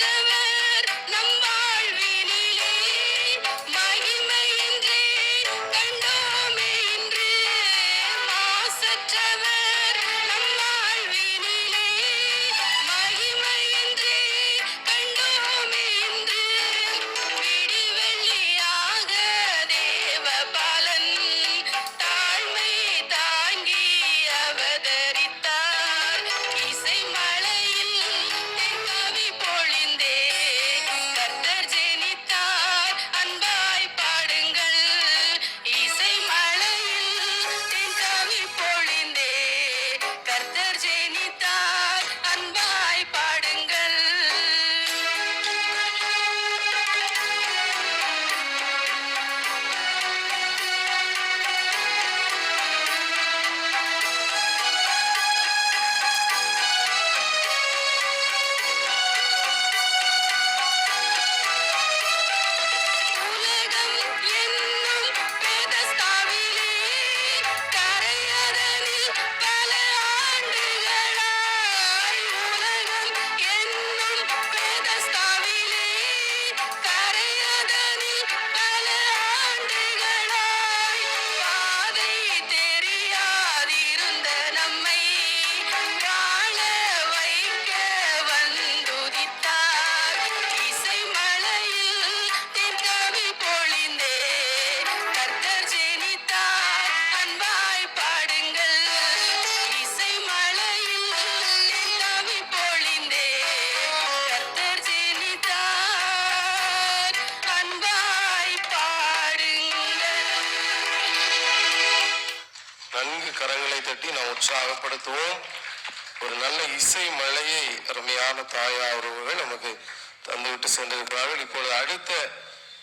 do it. தட்டி நாம் உற்சாகப்படுத்துவோம். ஒரு நல்ல இசை மழையை அருமையான தாயார் உறவுகள் நமக்கு தந்துவிட்டு சென்றிருக்கிறார்கள். இப்பொழுது அடுத்த